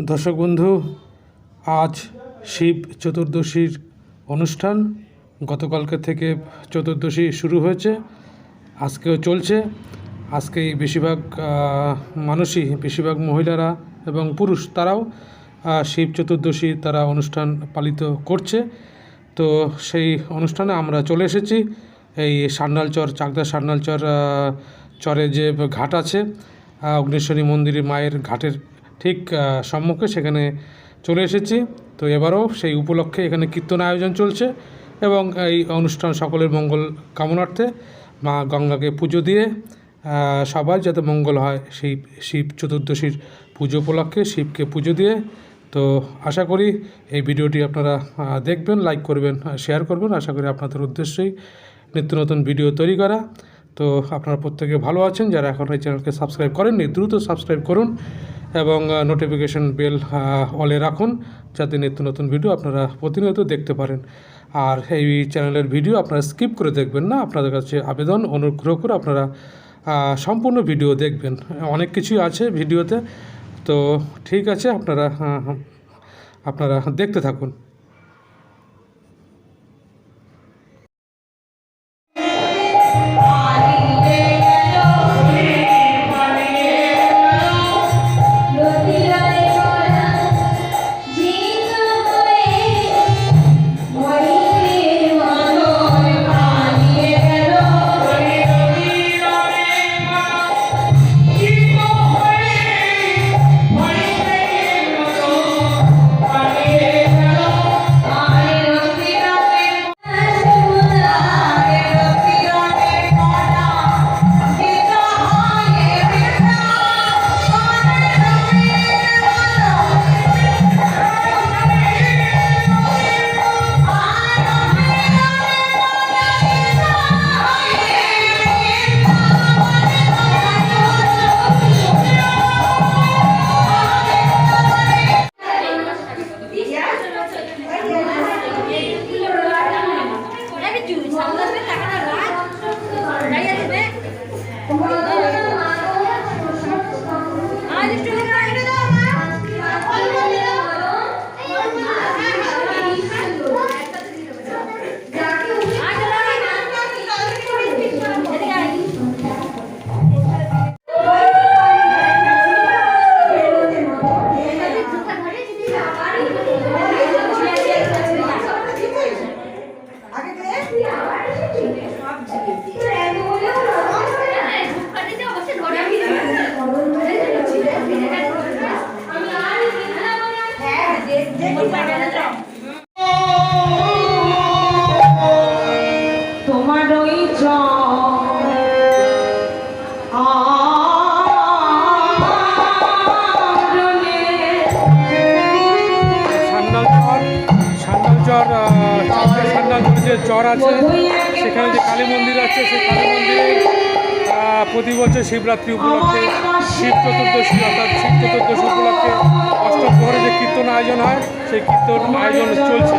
দর্শক বন্ধু আজ শিব চতুর্দশীর অনুষ্ঠান। গতকালকে থেকে চতুর্দশী শুরু হয়েছে আজকেও চলছে। আজকে বেশিরভাগ মানুষই বেশিরভাগ মহিলারা এবং পুরুষ তারাও শিব চতুর্দশী তারা অনুষ্ঠান পালিত করছে। তো সেই অনুষ্ঠানে আমরা চলে এসেছি। এই সান্যালচর চাকদা সান্যালচর আহ, চরে যে ঘাট আছে অগ্নেশ্বরী মন্দিরের মায়ের ঘাটের ঠিক সম্মুখে সেখানে চলে এসেছি। তো এবারও সেই উপলক্ষে এখানে কীর্তন আয়োজন চলছে এবং এই অনুষ্ঠান সকলের মঙ্গল কামনার্থে মা গঙ্গাকে পুজো দিয়ে সবার যাতে মঙ্গল হয় সেই শিব চতুর্দশীর পুজো উপলক্ষে শিবকে পুজো দিয়ে। তো আশা করি এই ভিডিওটি আপনারা দেখবেন, লাইক করবেন শেয়ার করবেন। আশা করি আপনাদের উদ্দেশ্যেই নিত্য নতুন ভিডিও তৈরি করা। তো আপনারা প্রত্যেকে ভালো আছেন। যারা এখন এই চ্যানেলকে সাবস্ক্রাইব করেননি, দ্রুত সাবস্ক্রাইব করুন। এবং নোটিফিকেশন বেল অলে রাখুন যাতে নিত্য নতুন ভিডিও আপনারা প্রতিনিয়ত দেখতে পারেন। আর এই চ্যানেলের ভিডিও আপনারা স্কিপ করে দেখবেন না। আপনাদের কাছে আবেদন, অনুগ্রহ করে আপনারা সম্পূর্ণ ভিডিও দেখবেন। অনেক কিছুই আছে ভিডিওতে তো। ঠিক আছে, আপনারা আপনারা দেখতে থাকুন। সেখানে যে কালী মন্দির আছে সেই কালী মন্দিরে প্রতি বছর শিবরাত্রি উপলক্ষে শিব চতুর্দশী অর্থাৎ শিব চতুর্দশী উপলক্ষে অষ্টম প্রহরে যে কীর্তন আয়োজন হয় সেই কীর্তন আয়োজন চলছে।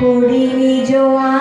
পড়িনি জোয়া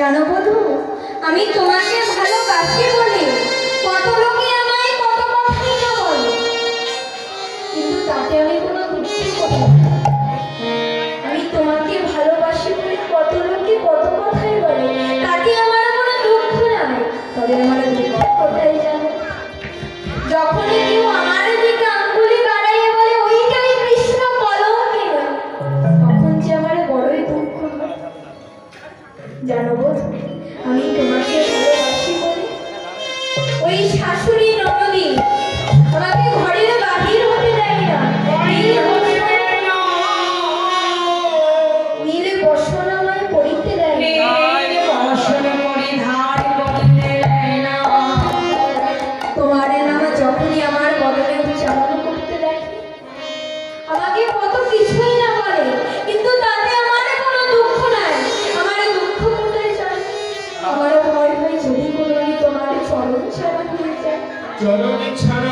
জানো বধু, আমি তোমাকে ভালোবাসি বলে কত লোকে আমায় কত কথাই বলে। কিন্তু তাতে আমি কোনো দুঃখী করি আমি তোমাকে ভালোবাসি বলে কত কত কথাই বলে, তাতে আমার কোনো দুঃখ নাই। তবে আমার দুঃখ কোথায় ya no voy. চরণে ছাড়া